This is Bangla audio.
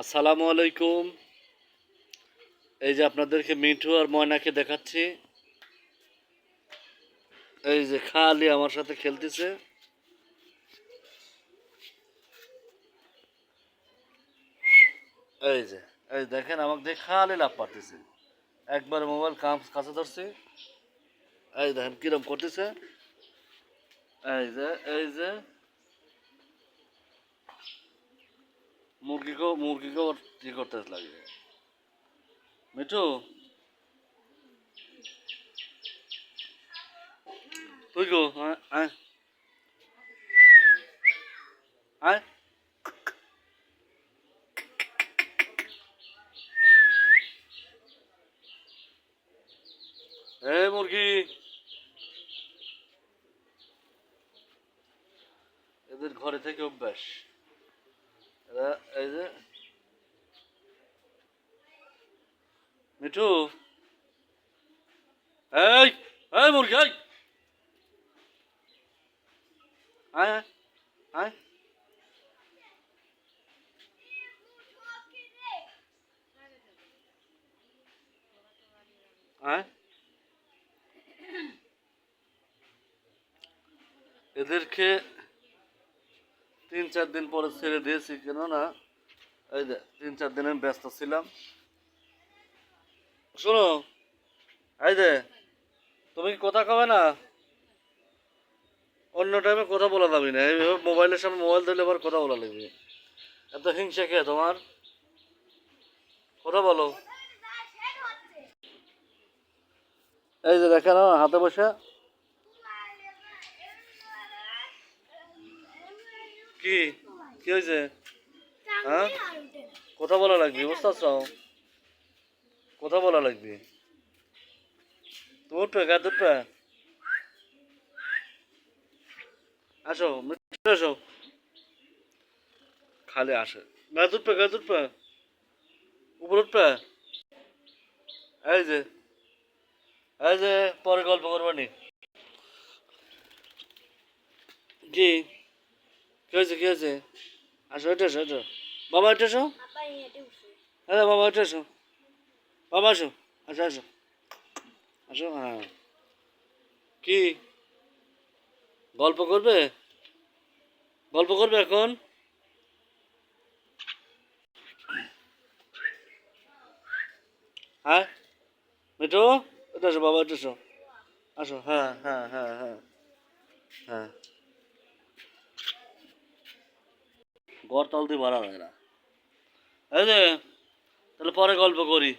আসসালামু আলাইকুম। এই যে আপনাদেরকে মিঠু আর ময়নাকে দেখাচ্ছি। এই যে খালি আমার সাথে খেলতেছে। এই যে, এই দেখেন আমাকে দেখে খালি লাভ পারতেছে একবার মোবাইল কাম কাছে ধরছে। এই দেখেন কিরম করতেছে। এই যে এই যে। মুরগিকেও মুরগিকেও ই করতে লাগে। মিঠু? তুই গো মুরগি। এদের ঘরে থেকে অভ্যাস। এই যে মিঠু এই এই মুরগি এই আয় আয় আয় এদেরকে তিন চার দিন পরে ছেড়ে দিয়েছি, কেননা, এই যে তিন চার দিন আমি ব্যস্ত ছিলাম। শোনো, এই যে, তুমি কি কথা কবে না? অন্য টাইমে কথা বলা যাবি না। এইভাবে মোবাইলের সামনে মোবাইল দিলে আবার কথা বলা লাগবে। এত হিংসা কে তোমার? কথা বলো। এই যে দেখেন হাতে বসে। কি? কি হয়েছে? হ্যাঁ? কথা বলা লাগবে বুঝতে পারছ কথা বলা লাগবে। উঠবে গাছ উঠবে আসো আসো। খালি আসে। গাছ উঠবে গাছ উঠবে উপর উঠবে এই যে এই যে পরে গল্প করবানি। কি? কি হয়েছে কি হয়েছে আসো এটা আসো এটা বাবা এটা আসো হ্যাঁ বাবা এটা আসো বাবা আসো আসো আসো আসো হ্যাঁ কি গল্প করবে গল্প করবে এখন হ্যাঁ মিঠু এটা আসো বাবা এটা আসো আসো হ্যাঁ হ্যাঁ হ্যাঁ হ্যাঁ হ্যাঁ ঘর তলতে ভরা হয় না। এই যে তাহলে পরে গল্প করি।